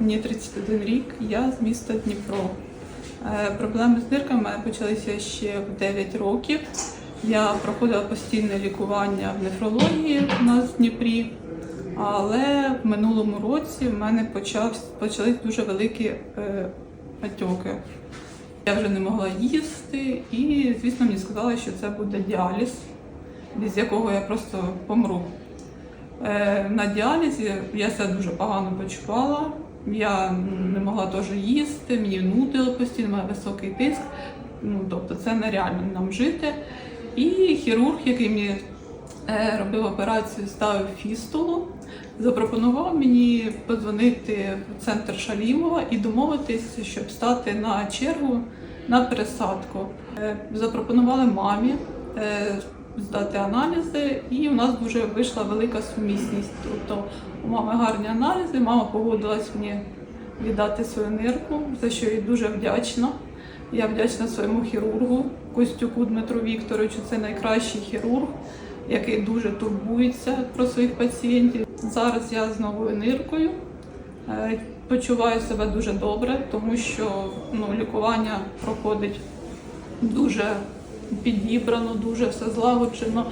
мені 31 рік, я з міста Дніпро. Е, Проблеми з нирками мене почалися ще в 9 років. Я проходила постійне лікування в нефрології у нас в Дніпрі, але в минулому році в мене почав, почались дуже великі е. Я вже не могла їсти, і, звісно, мені сказали, що це буде діаліз, без якого я просто помру. Е, На діалізі я себе дуже погано почувала. Я не могла теж їсти, мені нудило постійно, у високий тиск. Ну, тобто це нереально нам жити. І хірург, який мені е, робив операцію, ставив фістулу, запропонував мені подзвонити в центр Шалімова і домовитись, щоб стати на чергу на пересадку. Е, Запропонували мамі здати аналізи, і у нас дуже вийшла велика сумісність. Тобто у мами гарні аналізи, мама погодилась мені віддати свою нирку, за що їй дуже вдячна. Я вдячна своєму хірургу Костюку Дмитру Вікторовичу. Це найкращий хірург, який дуже турбується про своїх пацієнтів. Зараз я з новою ниркою. Е, Почуваю себе дуже добре, тому що ну, лікування проходить дуже підібрано, дуже все злагоджено.